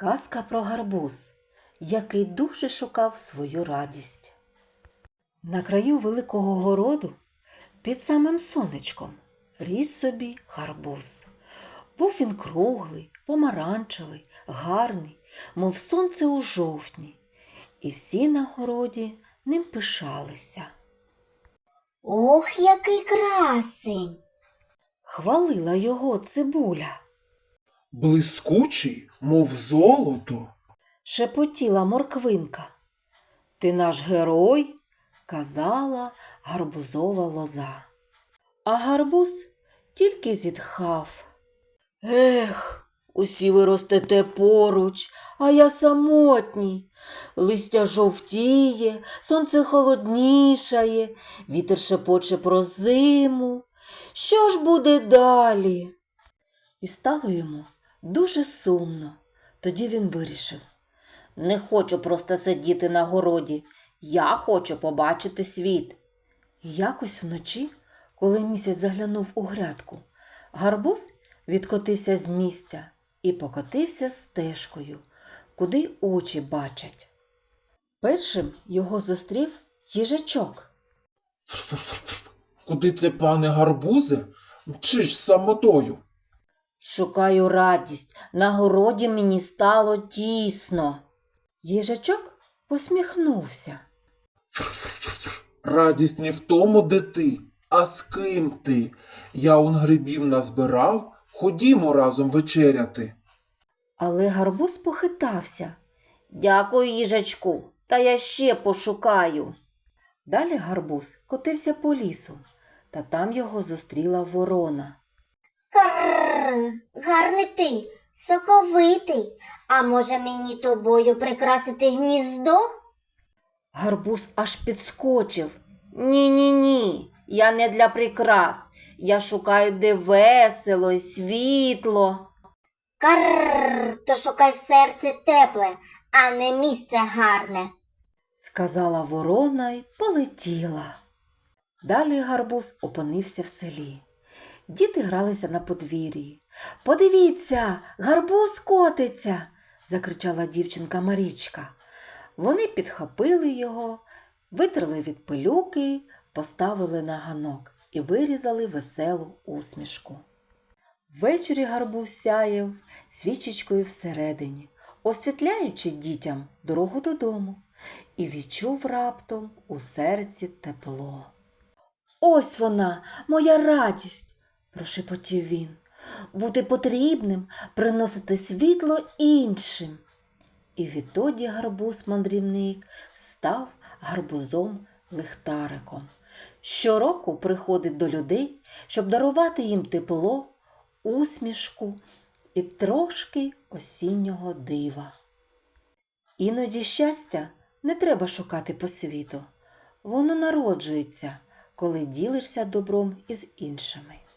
Казка про гарбуз, який дуже шукав свою радість. На краю великого городу, під самим сонечком, ріс собі гарбуз. Був він круглий, помаранчевий, гарний, мов сонце у жовтні, і всі на городі ним пишалися. Ох, який красень! Хвалила його цибуля, Блискучий, мов золото. шепотіла морквинка. Ти наш герой, казала гарбузова лоза. А гарбуз тільки зітхав. Ех, усі ви ростете поруч, а я самотній. Листя жовтіє, сонце холоднішає, вітер шепоче про зиму. Що ж буде далі? І стало йому дуже сумно. Тоді він вирішив. Не хочу просто сидіти на городі. Я хочу побачити світ. Якось вночі, коли місяць заглянув у грядку, гарбуз відкотився з місця і покотився стежкою, куди очі бачать. Першим його зустрів їжачок. Куди це, пане гарбузе? Мчиш самотою. Шукаю радість, на городі мені стало тісно. Їжачок посміхнувся. Радість не в тому, де ти, а з ким ти. Я он грибів назбирав, ходімо разом вечеряти. Але гарбуз похитався. Дякую, їжачку, та я ще пошукаю. Далі гарбуз котився по лісу, та там його зустріла ворона. Гарний ти, соковитий. А може мені тобою прикрасити гніздо? Гарбуз аж підскочив. Ні, ні, ні, я не для прикрас. Я шукаю, де весело й світло. Карр, то шукай серце тепле, а не місце гарне. сказала ворона й полетіла. Далі гарбуз опинився в селі. Діти гралися на подвір'ї. Подивіться, гарбуз котиться. закричала дівчинка Марічка. Вони підхопили його, витерли від пилюки, поставили на ганок і вирізали веселу усмішку. Ввечері гарбуз сяяв свічечкою всередині, освітляючи дітям дорогу додому, і відчув раптом у серці тепло. Ось вона, моя радість, прошепотів він. Бути потрібним, приносити світло іншим. І відтоді гарбуз-мандрівник став гарбузом лихтариком. Щороку приходить до людей, щоб дарувати їм тепло, усмішку і трошки осіннього дива. Іноді щастя не треба шукати по світу. Воно народжується, коли ділишся добром із іншими.